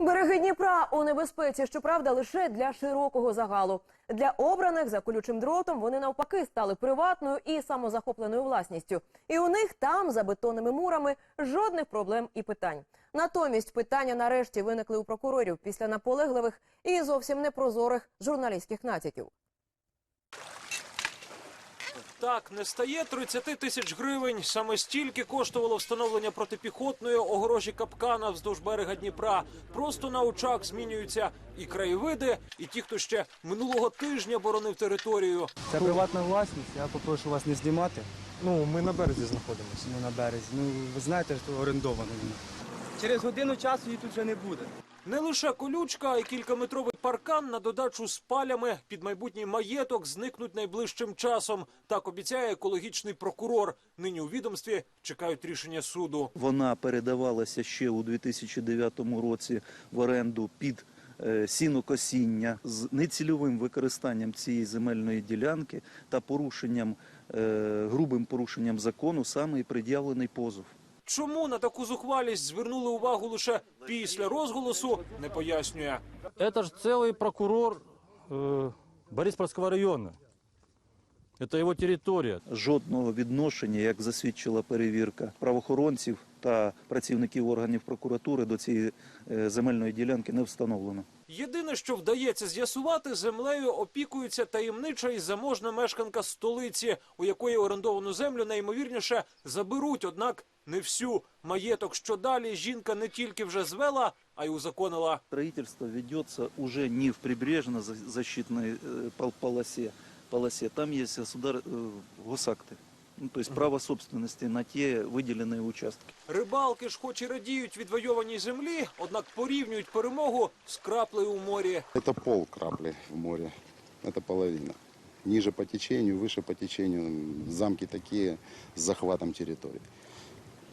Береги Дніпра у небезпеці, щоправда, лише для широкого загалу. Для обраних за колючим дротом вони навпаки стали приватною і самозахопленою власністю. І у них там, за бетонними мурами, жодних проблем і питань. Натомість питання нарешті виникли у прокурорів після наполегливих і зовсім непрозорих журналістських натяків. Так, не стає 30 тисяч гривень. Саме стільки коштувало встановлення протипіхотної огорожі капкана вздовж берега Дніпра. Просто на очах змінюються і краєвиди, і ті, хто ще минулого тижня боронив територію. Це приватна власність, я попрошу вас не знімати. Ну, ми на березі знаходимося. Ну, на березі. Ну, ви знаєте, що орендовано він. Через годину часу її тут вже не буде. Не лише колючка, а й кількаметровий паркан на додачу з палями під майбутній маєток зникнуть найближчим часом. Так обіцяє екологічний прокурор. Нині у відомстві чекають рішення суду. Вона передавалася ще у 2009 році в оренду під е, сінокосіння з нецільовим використанням цієї земельної ділянки та порушенням е, грубим порушенням закону саме і пред'явлений позов. Чому на таку зухвалість звернули увагу лише після розголосу, не пояснює. Это же целый прокурор э, Бориспольского района. Это его территория. Жодного відношення, як засвідчила перевірка правоохоронців та працівників органів прокуратури до цієї е, земельної ділянки не встановлено. Єдине, що вдається з'ясувати, землею опікується таємнича і заможна мешканка столиці, у якої орендовану землю найімовірніше заберуть, однак не всю. Маєток, що далі, жінка не тільки вже звела, а й узаконила. Строительство ведется уже не в прибрежно-защитной э, пол- полосе, полосе. Там есть государ... э, госакты. Ну, то есть право собственности на те выделенные участки. Рибалки ж хоч і радіють відвойованій землі, однак порівнюють перемогу з краплею у морі. Это пол крапли в море. Это половина. Ниже по течению, выше по течению. Замки такие с захватом территории.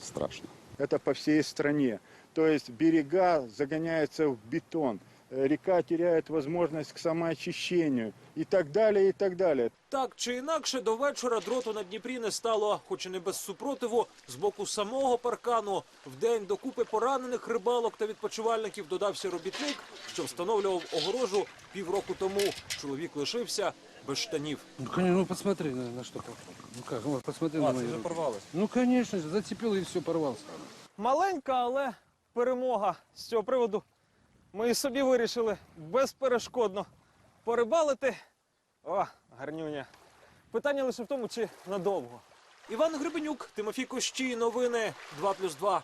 Страшно. Это по всей стране. То есть берега загоняются в бетон. Река теряет возможность к самоочищению и так далее, и так далее. Так чи інакше, до вечора дроту на Дніпрі не стало, хоч і не без супротиву, з боку самого паркану. Вдень до купи поранених рибалок та відпочивальників додався робітник, що встановлював огорожу півроку тому. Чоловік лишився без штанів. Ну, ну посмотри на, на что попал. Ну как, вот посмотри на мои руки. Ну, конечно же, зацепил и все, порвался. Маленька, але перемога. З цього приводу ми собі вирішили безперешкодно порибалити. О, гарнюня. Питання лише в тому, чи надовго. Іван Гребенюк, Тимофій Кощій, новини 2+,2.